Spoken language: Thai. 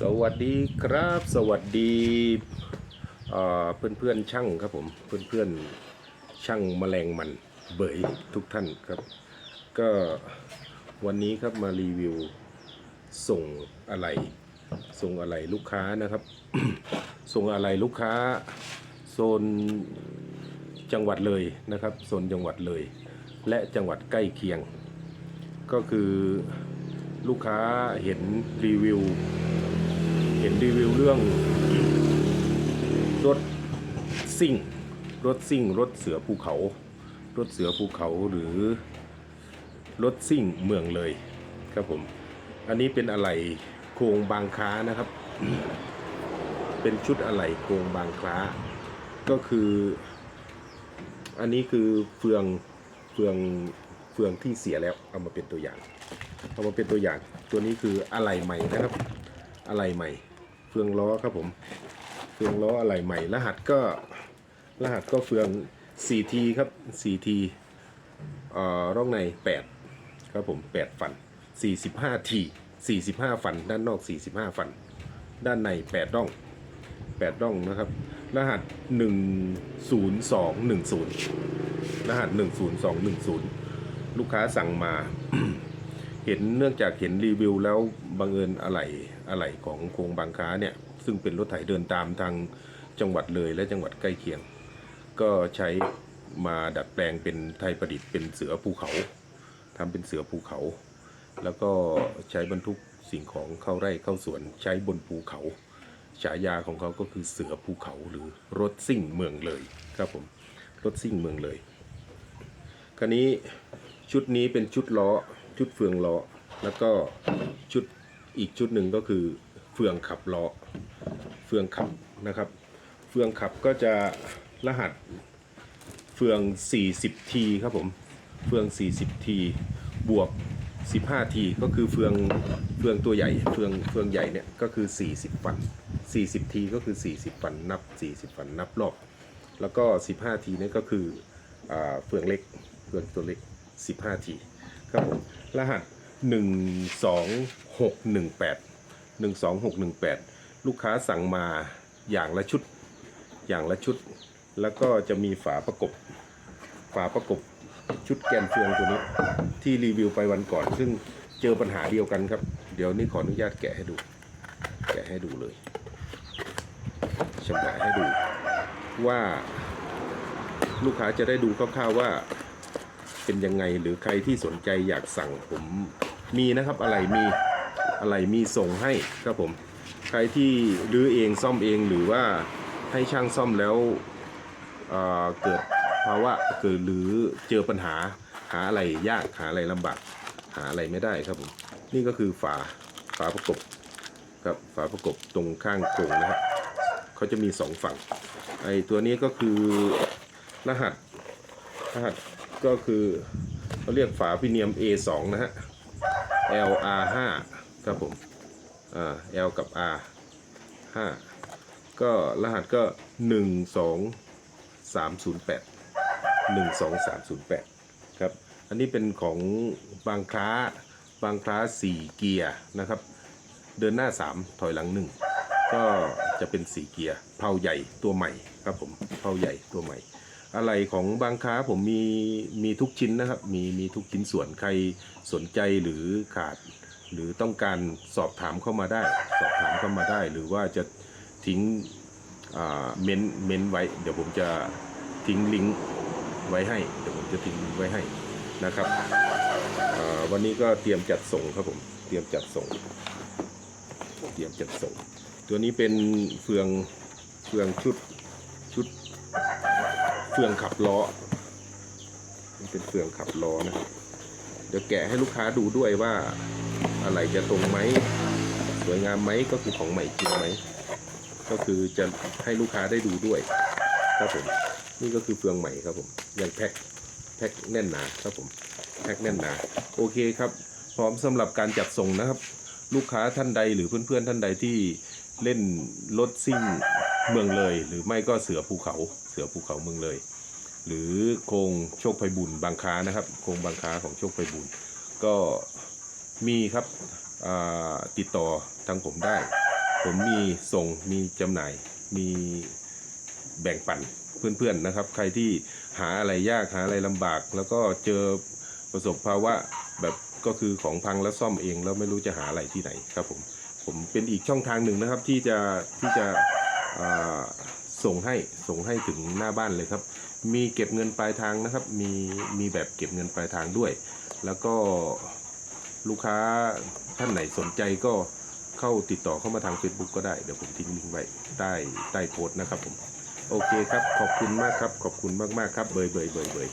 สวัสดีครับ สวัสดีเอ่อนเพื่อนช่างครับผมเพื่อนๆช่างแมลงมันเบยทุกท่านครับ ก็วันนี้ครับมารีวิวส่งอะไรส่งอะไรลูกค้านะครับ ส่งอะไรลูกค้า โซนจังหวัดเลยนะครับโซนจังหวัดเลย และจังหวัดใกล้เคียง ก็คือลูกค้าเห็นรีวิว เห็นรีวิวเรื่องรถซิ่ง รถซิ่ง รถเสือภูเขา รถเสือภูเขาหรือรถซิ่งเมืองเลยครับผม อันนี้เป็นอะไหล่โครงบางค้านะครับ เป็นชุดอะไหล่โครงบางค้า ก็คือ อันนี้คือเฟืองเฟืองเฟืองที่เสียแล้วเอามาเป็นตัวอย่าง เอามาเป็นตัวอย่าง ตัวนี้คืออะไหล่ใหม่นะครับ อะไหล่ใหม่ เฟืองล้อครับผมเฟืองล้ออะไหล่ใหม่ รหัสก็รหัสก็เฟือง 4T ครับ 4T เอ่อร่องใน 8 ครับผม 8 ฟัน 45T 45 ฟัน ด้านนอก 45 ฟัน ด้านใน 8 ร่อง 8 ร่องนะครับ รหัส 10210 รหัส 10210 ลูกค้าสั่งมา เห็นเนื่องจากเห็นรีวิวแล้วบังเอิญอะไหล่อะไหล่ของโครงบางค้าเนี่ย ซึ่งเป็นรถไถเดินตามทางจังหวัดเลยและจังหวัดใกล้เคียง ก็ใช้มาดัดแปลงเป็นไทยประดิษฐ์เป็นเสือภูเขาทำเป็นเสือภูเขา แล้วก็ใช้บรรทุกสิ่งของเข้าไร่เข้าสวนใช้บนภูเขาฉายาของเขาก็คือเสือภูเขาหรือรถซิ่งเมืองเลยครับผมรถซิ่งเมืองเลย คราวนี้ชุดนี้เป็นชุดล้อ ชุดเฟืองล้อแล้วก็ชุดอีกชุดหนึ่งก็คือเฟืองขับล้อเฟืองขับนะครับ เฟืองขับก็จะรหัสเฟือง 40T ครับผมเฟือง 40T บวก 15T ก็คือเฟืองเฟืองตัวใหญ่เฟืองเฟืองใหญ่เนี่ยก็คือ 40ฟัน 40T ก็คือ 40ฟันนับ 40ฟันนับรอบแล้วก็ 15T นี่ก็คือเฟืองเล็กเฟืองตัวเล็ก 15T ครับผม รหัส 12618 12618 ลูกค้าสั่งมาอย่างละชุด อย่างละชุด แล้วก็จะมีฝาประกบ ฝาประกบชุดแกนเฟืองตัวนี้ ที่รีวิวไปวันก่อน ซึ่งเจอปัญหาเดียวกันครับ เดี๋ยวนี้ขออนุญาตแกะให้ดู แกะให้ดูเลยชำระให้ดูว่าลูกค้าจะได้ดูคร่าวๆว่า เป็นยังไงหรือใครที่สนใจอยากสั่งผมมีนะครับอะไรมีอะไรมีส่งให้ครับผม ใครที่รื้อเองซ่อมเองหรือว่าให้ช่างซ่อมแล้วเเกิดภาวะเกิดหรือเจอปัญหาหาอะไรยากหาอะไรลำบากหาอะไรไม่ได้ครับผมนี่ก็คือฝาฝาประกบครับฝาประกบตรงข้างโครงนะครับเขาจะมีสองฝั่งไอตัวนี้ก็คือรหัสรหัส ก็คือเขาเรียกฝาพิเนียม A2 นะฮะ LR5 ครับผมอ่า L กับ R 5ก็รหัสก็ 12308 12308 ครับ อันนี้เป็นของบางคล้าบางคล้า 4 เกียร์นะครับ เดินหน้า 3 ถอยหลัง 1 ก็จะเป็นสีเกียร์เพลาใหญ่ตัวใหม่ครับผมเพลาใหญ่ตัวใหม่ อะไรของบางค้าผมมีมีทุกชิ้นนะครับ มีมีทุกชิ้นส่วนใครสนใจหรือขาด หรือต้องการสอบถามเข้ามาได้ สอบถามเข้ามาได้ หรือว่าจะทิ้งเม้นเม้นไว้ เดี๋ยวผมจะทิ้งลิงก์ไว้ให้ เดี๋ยวผมจะทิ้งลิงก์ไว้ให้นะครับวันนี้ก็เตรียมจัดส่งครับผม เตรียมจัดส่ง เตรียมจัดส่ง ตัวนี้เป็นเฟืองเฟืองชุด เฟืองขับล้อ มันเป็นเฟืองขับล้อนะครับ เดี๋ยวแกะให้ลูกค้าดูด้วยว่าอะไรจะตรงไหมสวยงามไหมก็คือของใหม่จริงไหมก็คือจะให้ลูกค้าได้ดูด้วย ครับผม นี่ก็คือเฟืองใหม่ครับผมยังแพ็คแพ็คแน่นหนาครับผมแพ็คแน่นหนาโอเคครับ พร้อมสำหรับการจัดส่งนะครับ ลูกค้าท่านใดหรือเพื่อนๆท่านใดที่เล่นรถซิ่ง เมืองเลย หรือไม่ก็เสือภูเขาเสือภูเขาเมืองเลย หรือโครงโชคไพบุญบางค้านะครับโครงบางค้าของโชคไพบุญก็มีครับติดต่อทางผมได้ ผมมีส่งมีจำหน่าย มีแบ่งปันเพื่อนๆนะครับ ใครที่หาอะไรยากหาอะไรลำบาก แล้วก็เจอประสบภาวะแบบก็คือของพังแล้วซ่อมเองแล้วไม่รู้จะหาอะไรที่ไหนครับผมผมเป็นอีกช่องทางหนึ่งนะครับที่จะที่จะ ส่งให้ส่งให้ถึงหน้าบ้านเลยครับ มีเก็บเงินปลายทางนะครับ มีมีแบบเก็บเงินปลายทางด้วย แล้วก็ลูกค้าท่านไหนสนใจก็เข้าติดต่อเข้ามาทาง Facebook ก็ได้ เดี๋ยวผมทิ้งลิงก์ไว้ใต้ใต้โพสต์นะครับผม โอเคครับ ขอบคุณมากครับ ขอบคุณมากๆครับ เบยเบยเบยเบย